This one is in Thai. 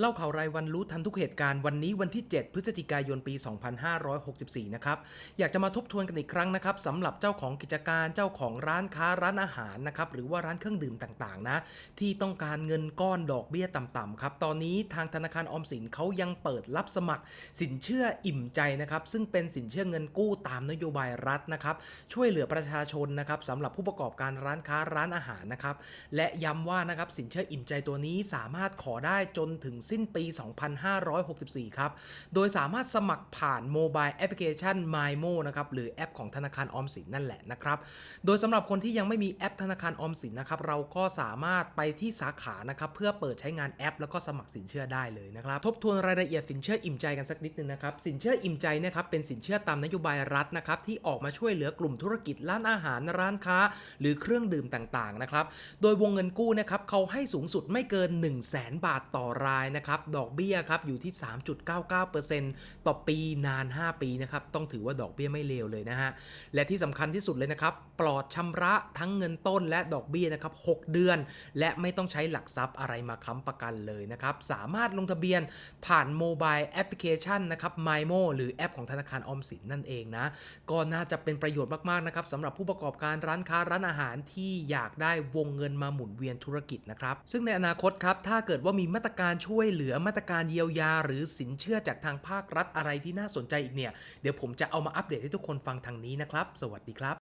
เล่าข่าวรายวันรู้ทันทุกเหตุการณ์วันนี้วันที่ 7 พฤศจิกายนปี 2564 นะครับ อยากจะมาทบทวนกันอีกครั้งนะครับสำหรับเจ้าของกิจการเจ้าของร้านค้าร้านอาหารนะครับหรือว่าร้านเครื่องดื่มต่างๆนะที่ต้องการเงินก้อนดอกเบี้ยต่ำๆครับตอนนี้ทางธนาคารออมสินเขายังเปิดรับสมัคร สินเชื่ออิ่มใจนะครับซึ่งเป็นสินเชื่อเงินกู้ตามนโยบายรัฐนะครับช่วยเหลือประชาชนนะครับสำหรับผู้ประกอบการร้านค้าร้านอาหารนะครับและย้ำว่านะครับสินเชื่ออิ่มใจตัวนี้สามารถขอได้จนถึงสิ้นปี 2564 ครับ โดยสามารถสมัครผ่านโมบายแอปพลิเคชัน MyMo นะครับหรือแอปของธนาคารออมสินนั่นแหละนะครับ โดยสำหรับคนที่ยังไม่มีแอปธนาคารออมสินนะครับเราก็สามารถไปที่สาขานะครับเพื่อเปิดใช้งานแอป แล้วก็สมัครสินเชื่อได้เลยนะครับทบทวนรายละเอียดสินเชื่ออิ่มใจกันสักนิดนึงนะครับสินเชื่ออิ่มใจนยครับเป็นสินเชื่อตามนโยบายรัฐนะครับที่ออกมาช่วยเหลือกลุ่มธุรกิจร้านอาหารร้านค้า หรือเครื่องดื่มต่างๆนะครับโดยวงเงินกู้นะครับเขาให้สูงสุดไม่เกิน 1 0 0 0 0แบาทต่อรายนะครับ ดอกเบี้ยครับอยู่ที่ 3.99%ต่อปีนาน 5 ปีนะครับ ต้องถือว่าดอกเบี้ยไม่เลวเลยนะฮะ และที่สำคัญที่สุดเลยนะครับ ปลอดชำระทั้งเงินต้นและดอกเบี้ยนะครับ 6 เดือน และไม่ต้องใช้หลักทรัพย์อะไรมาค้ำประกันเลยนะครับ สามารถลงทะเบียนผ่านโมบายแอปพลิเคชันนะครับ MyMo หรือแอปของธนาคารออมสินนั่นเองนะ ก็น่าจะเป็นประโยชน์มากๆนะครับสำหรับผู้ประกอบการร้านค้าร้านอาหารที่อยากได้วงเงินมาหมุนเวียนธุรกิจนะครับ ซึ่งในอนาคตครับ ถ้าเกิดว่ามีมาตรการช่วยวยเหลือมาตรการเยียวยา หรือสินเชื่อจากทางภาครัฐอะไรที่น่าสนใจอีกเนี่ย เดี๋ยวผมจะเอามาอัปเดตให้ทุกคนฟังทางนี้นะครับ สวัสดีครับ